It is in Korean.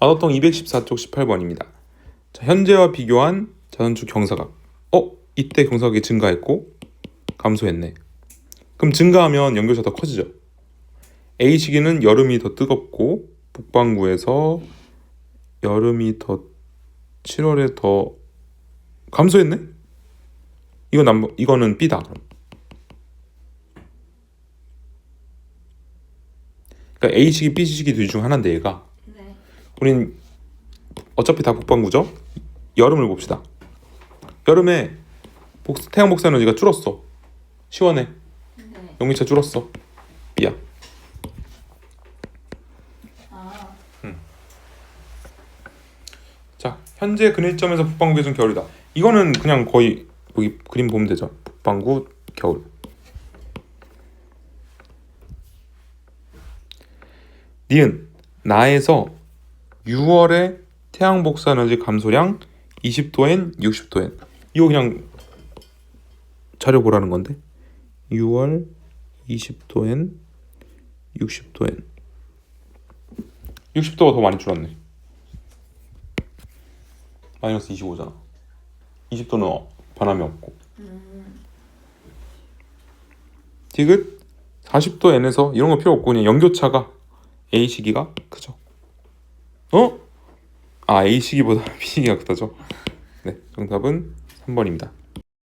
아더통 214쪽 18번입니다. 자, 현재와 비교한 자전축 경사각. 어? 이때 경사각이 증가했고 감소했네. 그럼 증가하면 연결차 더 커지죠. A 시기는 여름이 더 뜨겁고 북반구에서 여름이 더 7월에 더 감소했네? 이건 남 이거는 B다 그럼. 그러니까 A 시기, B 시기 둘 중 하나인데 얘가 네. 우린 어차피 다 북반구죠. 여름을 봅시다. 여름에 복, 태양 복사 에너지가 줄었어. 시원해. 네. 영미차 줄었어. B야. 아, 자, 현재 근일점에서 북반구 계준 겨울이다. 이거는 그냥 거의 여기 그림 보면 되죠. 북반구 겨울. 니은 나에서 6월에 태양 복사 에너지 감소량 20도엔 60도엔. 이거 그냥 자료 보라는 건데. 6월 20도엔 60도엔. 60도가 더 많이 줄었네. 마이너스 25잖아. 20도는 변함이 없고. 디귿 40도 n에서 이런 거 필요 없고 그냥 연교차가 A 시기가 크죠. 어? 아 A 시기보다 B 시기가 크다죠. 네, 정답은 3번입니다.